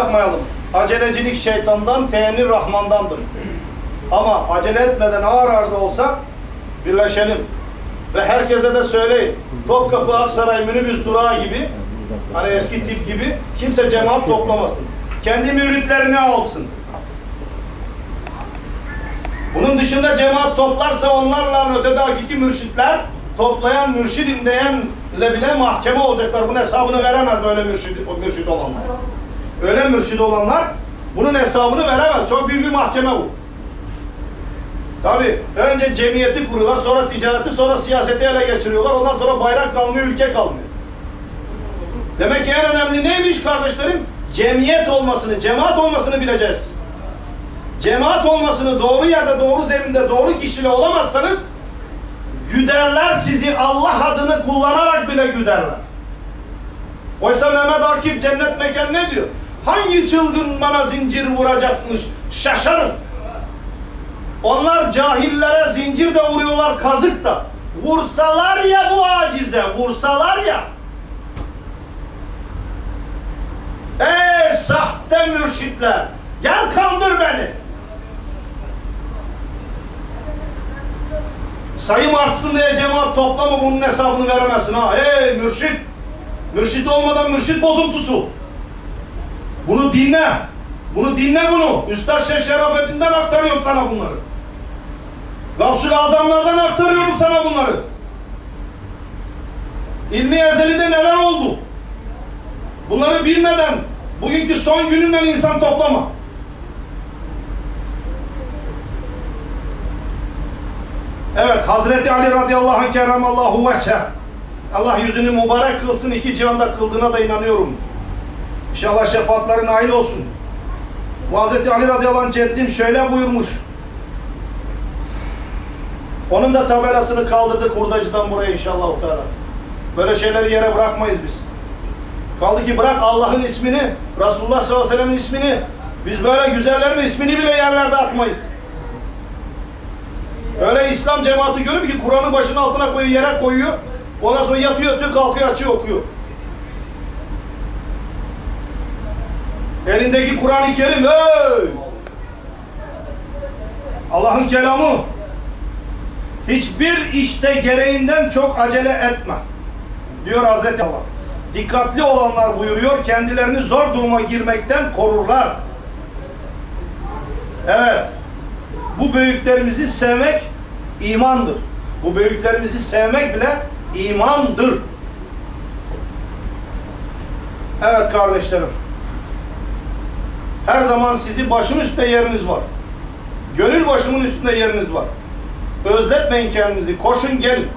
Yapmayalım. Acelecilik şeytandan, teennir Rahman'dandır. Ama acele etmeden ağır ağır da olsa birleşelim. Ve herkese de söyleyin. Topkapı Aksaray minibüs durağı gibi, hani eski tip gibi kimse cemaat toplamasın. Kendi müritlerini alsın. Bunun dışında cemaat toplarsa onlarla ötede hakiki mürşitler toplayan mürşidim diyenle bile mahkeme olacaklar. Bunun hesabını veremez böyle mürşid, mürşid olanlar. Öyle mürşid olanlar bunun hesabını veremez. Çok büyük bir mahkeme bu. Tabi önce cemiyeti kuruyorlar, sonra ticareti, sonra siyaseti ele geçiriyorlar. Ondan sonra bayrak kalmıyor, ülke kalmıyor. Demek ki en önemli neymiş kardeşlerim? Cemiyet olmasını, cemaat olmasını bileceğiz. Cemaat olmasını doğru yerde, doğru zeminde, doğru kişiyle olamazsanız güderler sizi Allah adını kullanarak bile güderler. Oysa Mehmet Akif cennet mekan ne diyor? Hangi çılgın bana zincir vuracakmış? Şaşarım. Onlar cahillere zincir de vuruyorlar, kazık da. Vursalar ya bu acize, vursalar ya. Ey sahte mürşitler, gel kandır beni. Sayım artsın diye cemaat toplama bunun hesabını veremezsin ha. Hey mürşit, mürşit olmadan mürşit bozuntusu. Bunu dinle. Bunu dinle bunu. Üstad Şeyh Şerafettin'den aktarıyorum sana bunları. Gavsul Azamlardan aktarıyorum sana bunları. İlmi Ezeli'de neler oldu? Bunları bilmeden bugünkü son gününden insan toplama. Evet, Hazreti Ali radıyallahu anh kerramallahu veçhe. Allah yüzünü mübarek kılsın, iki cihanda kıldığına da inanıyorum. İnşallah şefaatlerin nail olsun. Bu Hazreti Ali radıyallahu anh ceddim şöyle buyurmuş. Onun da tabelasını kaldırdık hurdacıdan buraya inşallah. Teala. Böyle şeyleri yere bırakmayız biz. Kaldı ki bırak Allah'ın ismini, Resulullah sallallahu aleyhi ve sellem'in ismini, biz böyle güzellerin ismini bile yerlerde atmayız. Öyle İslam cemaati görüp ki Kur'an'ı başının altına koyuyor, yere koyuyor. Ondan sonra yatıyor, yatıyor, kalkıyor, açıyor, okuyor. Elindeki Kur'an-ı Kerim, hey! Allah'ın kelamı. Hiçbir işte gereğinden çok acele etme. Diyor Hazreti Allah. Dikkatli olanlar buyuruyor, kendilerini zor duruma girmekten korurlar. Evet. Bu büyüklerimizi sevmek imandır. Bu büyüklerimizi sevmek bile imandır. Evet kardeşlerim. Her zaman sizi başım üstte yeriniz var. Gönül başımın üstünde yeriniz var. Özletmeyin kendinizi. Koşun gelin.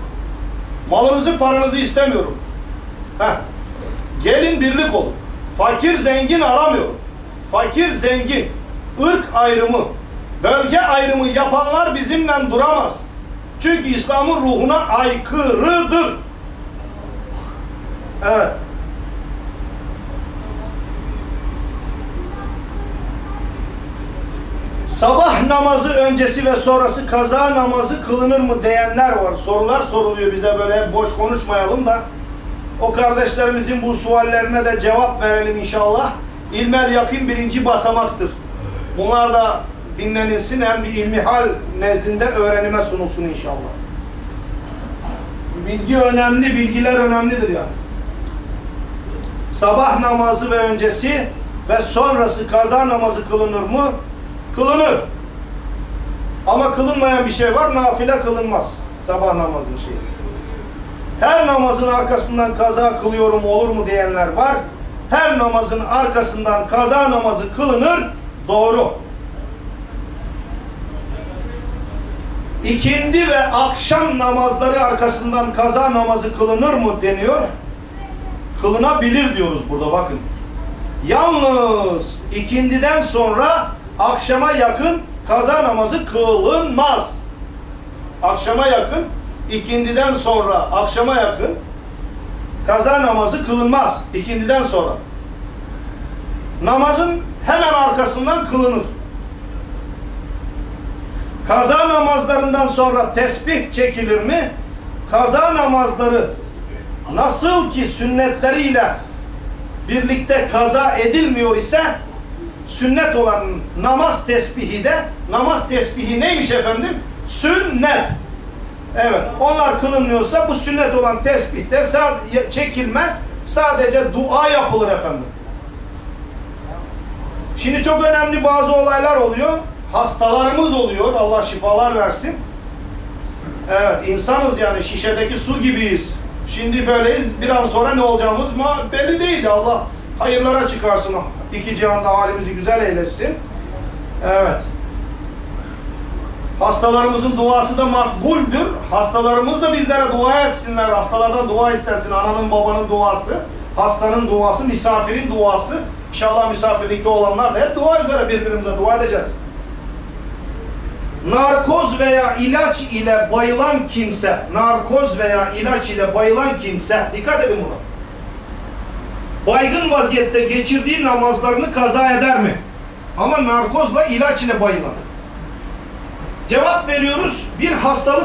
Malınızı paranızı istemiyorum. Heh. Gelin birlik olun. Fakir zengin aramıyorum. Fakir zengin. ırk ayrımı, bölge ayrımı yapanlar bizimle duramaz. Çünkü İslam'ın ruhuna aykırıdır. Evet. Sabah namazı öncesi ve sonrası kaza namazı kılınır mı diyenler var. Sorular soruluyor bize böyle boş konuşmayalım da. O kardeşlerimizin bu suallerine de cevap verelim inşallah. İlmel yakın birinci basamaktır. Bunlar da dinlenilsin hem bir ilmihal nezdinde öğrenime sunulsun inşallah. Bilgi önemli, bilgiler önemlidir yani. Sabah namazı ve öncesi ve sonrası kaza namazı kılınır mı? Kılınır. Ama kılınmayan bir şey var, nafile kılınmaz. Sabah namazının şeyi. Her namazın arkasından kaza kılıyorum olur mu diyenler var. Her namazın arkasından kaza namazı kılınır, doğru. İkindi ve akşam namazları arkasından kaza namazı kılınır mı deniyor. Kılınabilir diyoruz burada bakın. Yalnız ikindiden sonra akşama yakın kaza namazı kılınmaz. Akşama yakın, ikindiden sonra akşama yakın kaza namazı kılınmaz. ikindiden sonra. Namazın hemen arkasından kılınır. Kaza namazlarından sonra tesbih çekilir mi? Kaza namazları nasıl ki sünnetleriyle birlikte kaza edilmiyor ise sünnet olan namaz tesbihi de namaz tesbihi neymiş efendim? Sünnet. Evet. Onlar kılınmıyorsa bu sünnet olan tesbih de çekilmez. Sadece dua yapılır efendim. Şimdi çok önemli bazı olaylar oluyor. Hastalarımız oluyor. Allah şifalar versin. Evet, insanız yani şişedeki su gibiyiz. Şimdi böyleyiz. Bir an sonra ne olacağımız belli değil. Allah hayırlara çıkarsın. İki cihanda halimizi güzel eylesin. Evet. Hastalarımızın duası da makbuldür. Hastalarımız da bizlere dua etsinler. Hastalardan dua istensin. Ananın babanın duası, hastanın duası, misafirin duası. İnşallah misafirlikte olanlar da hep dua üzere birbirimize dua edeceğiz. Narkoz veya ilaç ile bayılan kimse, narkoz veya ilaç ile bayılan kimse, dikkat edin buna. Baygın vaziyette geçirdiği namazlarını kaza eder mi? Ama narkozla ilaç ile bayılan. Cevap veriyoruz, bir hastalık